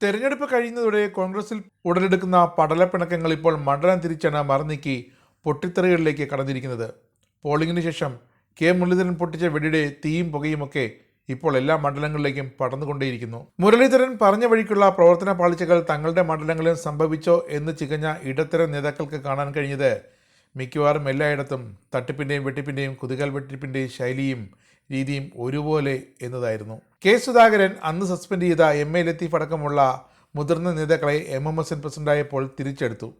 തെരഞ്ഞെടുപ്പ് കഴിയുന്നതോടെ കോൺഗ്രസിൽ ഉടലെടുക്കുന്ന പടലപ്പിണക്കങ്ങൾ ഇപ്പോൾ മണ്ഡലം തിരിച്ചാണ് മറന്നീക്കി പൊട്ടിത്തെറികളിലേക്ക് കടന്നിരിക്കുന്നത്. പോളിംഗിന് ശേഷം കെ മുരളീധരൻ പൊട്ടിച്ച വെടിയുടെ തീയും പുകയുമൊക്കെ ഇപ്പോൾ എല്ലാ മണ്ഡലങ്ങളിലേക്കും പടർന്നുകൊണ്ടേയിരിക്കുന്നു. മുരളീധരൻ പറഞ്ഞ വഴിക്കുള്ള പ്രവർത്തന പാളിച്ചകൾ തങ്ങളുടെ മണ്ഡലങ്ങളിൽ സംഭവിച്ചോ എന്ന് ചികഞ്ഞ ഇടത്തരം നേതാക്കൾക്ക് കാണാൻ കഴിഞ്ഞത് മിക്കവാറും എല്ലായിടത്തും തട്ടിപ്പിന്റെയും വെട്ടിപ്പിന്റെയും കുതികാൽ വെട്ടിപ്പിന്റെയും ശൈലിയും രീതിയും ഒരുപോലെ എന്നതായിരുന്നു. കെ സുധാകരൻ അന്ന് സസ്പെൻഡ് ചെയ്ത എം എ ലത്തീഫ് അടക്കമുള്ള മുതിർന്ന നേതാക്കളെ എം എം എസ് എൻ പ്രസിഡന്റായപ്പോൾ തിരിച്ചെടുത്തു.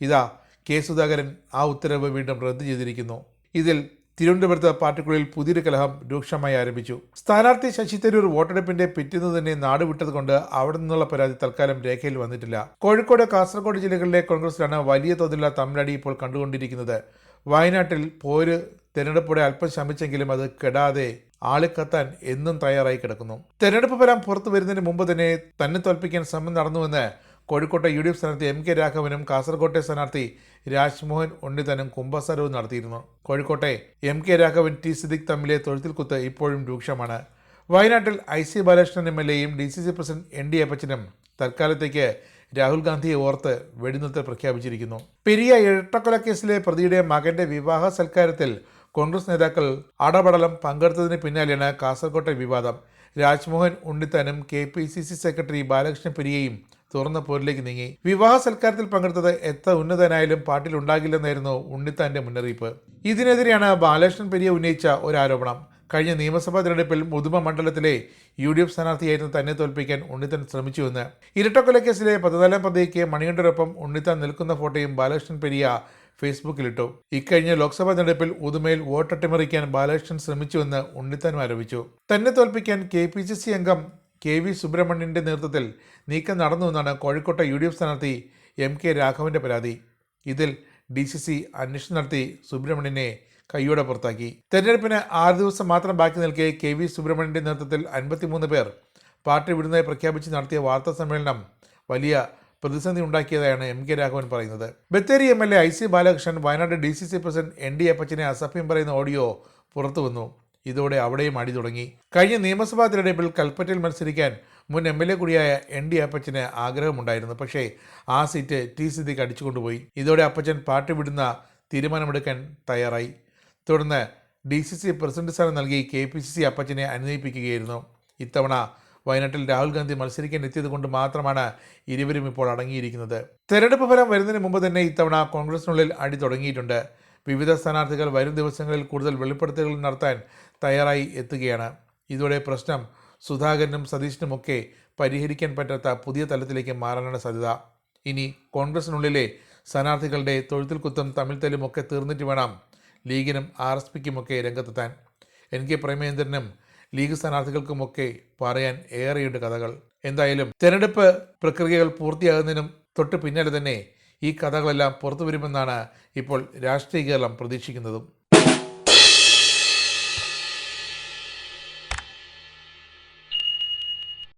ഇതാ കെ സുധാകരൻ ആ ഉത്തരവ് വീണ്ടും റദ്ദു ചെയ്തിരിക്കുന്നു. ഇതിൽ തിരുവനന്തപുരത്ത് പാർട്ടിക്കുള്ളിൽ പുതിയൊരു കലഹം രൂക്ഷമായി ആരംഭിച്ചു. സ്ഥാനാർത്ഥി ശശി തരൂർ വോട്ടെടുപ്പിന്റെ പിറ്റേന്ന് തന്നെ നാട് വിട്ടതുകൊണ്ട് അവിടെ നിന്നുള്ള പരാതി തൽക്കാലം രേഖയിൽ വന്നിട്ടില്ല. കോഴിക്കോട് കാസർഗോഡ് ജില്ലകളിലെ കോൺഗ്രസിലാണ് വലിയ തോതിലുള്ള തമിഴടി ഇപ്പോൾ കണ്ടുകൊണ്ടിരിക്കുന്നത്. വയനാട്ടിൽ പോര് തെരഞ്ഞെടുപ്പോടെ അല്പം ശമിച്ചെങ്കിലും അത് കെടാതെ ആളിക്കത്താൻ എന്നും തയ്യാറായി കിടക്കുന്നു. തെരഞ്ഞെടുപ്പ് ഫലം പുറത്തു വരുന്നതിന് മുമ്പ് തന്നെ തന്നെ തോൽപ്പിക്കാൻ ശ്രമം നടന്നുവെന്ന് കോഴിക്കോട്ടെ യു ഡി എഫ് സ്ഥാനാർത്ഥി എം കെ രാഘവനും കാസർകോട്ടെ സ്ഥാനാർത്ഥി രാജ്മോഹൻ ഉണ്ണിതനും കുംഭസാരവും നടത്തിയിരുന്നു. കോഴിക്കോട്ടെ M K Raghavan T Siddique തമ്മിലെ തൊഴുത്തിൽ കുത്ത് ഇപ്പോഴും രൂക്ഷമാണ്. വയനാട്ടിൽ I C Balakrishnan M L എയും D C C president N D അപ്പച്ചനും തൽക്കാലത്തേക്ക് രാഹുൽ ഗാന്ധിയെ ഓർത്ത് വെടിനിർത്തൽ പ്രഖ്യാപിച്ചിരിക്കുന്നു. പെരിയ ഇരട്ടക്കൊലക്കേസിലെ പ്രതിയുടെ മകന്റെ വിവാഹ സൽക്കാരത്തിൽ കോൺഗ്രസ് നേതാക്കൾ അടപടലം പങ്കെടുത്തതിന് പിന്നാലെയാണ് കാസർകോട്ടെ വിവാദം. Rajmohan ഉണ്ണിത്താനും K P C C secretary Balakrishnan പെരിയയും തുറന്ന പോരിലേക്ക് നീങ്ങി. വിവാഹ സൽക്കാരത്തിൽ പങ്കെടുത്തത് എത്ര ഉന്നതനായാലും പാർട്ടിയിൽ ഉണ്ടാകില്ലെന്നായിരുന്നു ഉണ്ണിത്താന്റെ മുന്നറിയിപ്പ്. ഇതിനെതിരെയാണ് ബാലകൃഷ്ണൻ പെരിയ ഉന്നയിച്ച ഒരു ആരോപണം കഴിഞ്ഞ നിയമസഭാ തിരഞ്ഞെടുപ്പിൽ മുതുമ മണ്ഡലത്തിലെ യു ഡി എഫ് സ്ഥാനാർത്ഥിയായിരുന്നു തന്നെ തോൽപ്പിക്കാൻ ഉണ്ണിത്താൻ ശ്രമിച്ചുവെന്ന്. ഇരട്ടക്കൊലക്കേസിലെ പതിനാലാം പ്രതിക്ക് മണികണ്ഠരൊപ്പം ഉണ്ണിത്താൻ നിൽക്കുന്ന ഫോട്ടോയും ബാലകൃഷ്ണൻ പെരിയ ഫേസ്ബുക്കിലിട്ടു. ഇക്കഴിഞ്ഞ ലോക്സഭാ തെരഞ്ഞെടുപ്പിൽ ഉദുമയിൽ വോട്ടട്ടിമറിക്കാൻ ബാലകൃഷ്ണൻ ശ്രമിച്ചുവെന്ന് ഉണ്ണിത്താൻ ആരോപിച്ചു. തന്നെ തോൽപ്പിക്കാൻ കെ പി സി സി അംഗം കെ വി സുബ്രഹ്മണ്യന്റെ നേതൃത്വത്തിൽ നീക്കം നടന്നുവെന്നാണ് കോഴിക്കോട്ടെ യു ഡി എഫ് സ്ഥാനാർത്ഥി എം കെ രാഘവന്റെ പരാതി. ഇതിൽ ഡി സി സി അന്വേഷണം നടത്തി സുബ്രഹ്മണ്യനെ കൈയോടെ പുറത്താക്കി. തെരഞ്ഞെടുപ്പിന് ആറ് ദിവസം മാത്രം ബാക്കി നിൽക്കെ കെ വി സുബ്രഹ്മണ്യന്റെ നേതൃത്വത്തിൽ അൻപത്തിമൂന്ന് പേർ പാർട്ടി വിടുന്നതായി പ്രഖ്യാപിച്ച് നടത്തിയ വാർത്താ സമ്മേളനം വലിയ പ്രതിസന്ധി ഉണ്ടാക്കിയതായാണ് എം കെ രാഘവൻ പറയുന്നത്. Bathery M L A I C Balakrishnan Wayanad D C C president N D അപ്പച്ചനെ അസഭ്യം പറയുന്ന ഓഡിയോ പുറത്തു വന്നു. ഇതോടെ അവിടെയും അടി തുടങ്ങി. കഴിഞ്ഞ നിയമസഭാ തിരഞ്ഞെടുപ്പിൽ കൽപ്പറ്റയിൽ മത്സരിക്കാൻ മുൻ എം എൽ എ കൂടിയായ എൻ ഡി അപ്പച്ചന് ആഗ്രഹമുണ്ടായിരുന്നു. പക്ഷേ ആ സീറ്റ് ടി സിദ്ദിഖ് അടിച്ചുകൊണ്ടുപോയി ഇതോടെ അപ്പച്ചൻ പാർട്ടി വിടുന്ന തീരുമാനമെടുക്കാൻ തയ്യാറായി. തുടർന്ന് ഡി സി സി പ്രസിഡന്റ് സ്ഥാനം നൽകി കെ പി സി സി അപ്പച്ചനെ അനുനയിപ്പിക്കുകയായിരുന്നു. ഇത്തവണ വയനാട്ടിൽ രാഹുൽ ഗാന്ധി മത്സരിക്കാൻ എത്തിയത് കൊണ്ട് മാത്രമാണ് ഇരുവരും ഇപ്പോൾ അടങ്ങിയിരിക്കുന്നത്. തെരഞ്ഞെടുപ്പ് ഫലം വരുന്നതിന് മുമ്പ് തന്നെ ഇത്തവണ കോൺഗ്രസിനുള്ളിൽ അടി തുടങ്ങിയിട്ടുണ്ട്. വിവിധ സ്ഥാനാർത്ഥികൾ വരും ദിവസങ്ങളിൽ കൂടുതൽ വെളിപ്പെടുത്തലുകൾ നടത്താൻ തയ്യാറായി എത്തുകയാണ്. ഇതോടെ പ്രശ്നം സുധാകരനും സതീഷിനുമൊക്കെ പരിഹരിക്കാൻ പറ്റാത്ത പുതിയ തലത്തിലേക്ക് മാറാനാണ് സാധ്യത. ഇനി കോൺഗ്രസിനുള്ളിലെ സ്ഥാനാർത്ഥികളുടെ തൊഴുത്തിൽ കുത്തും തമ്മിൽ തല്ലും തീർന്നിട്ട് വേണം ലീഗിനും ആർ എസ് പിക്കുമൊക്കെ രംഗത്തെത്താൻ. എൻ കെ പ്രേമേന്ദ്രനും ലീഗ് സ്ഥാനാർത്ഥികൾക്കുമൊക്കെ പറയാൻ ഏറെയുണ്ട് കഥകൾ. എന്തായാലും തെരഞ്ഞെടുപ്പ് പ്രക്രിയകൾ പൂർത്തിയാകുന്നതിനും തൊട്ട് പിന്നാലെ തന്നെ ഈ കഥകളെല്ലാം പുറത്തു വരുമെന്നാണ് ഇപ്പോൾ രാഷ്ട്രീയ കേരളം പ്രതീക്ഷിക്കുന്നതും.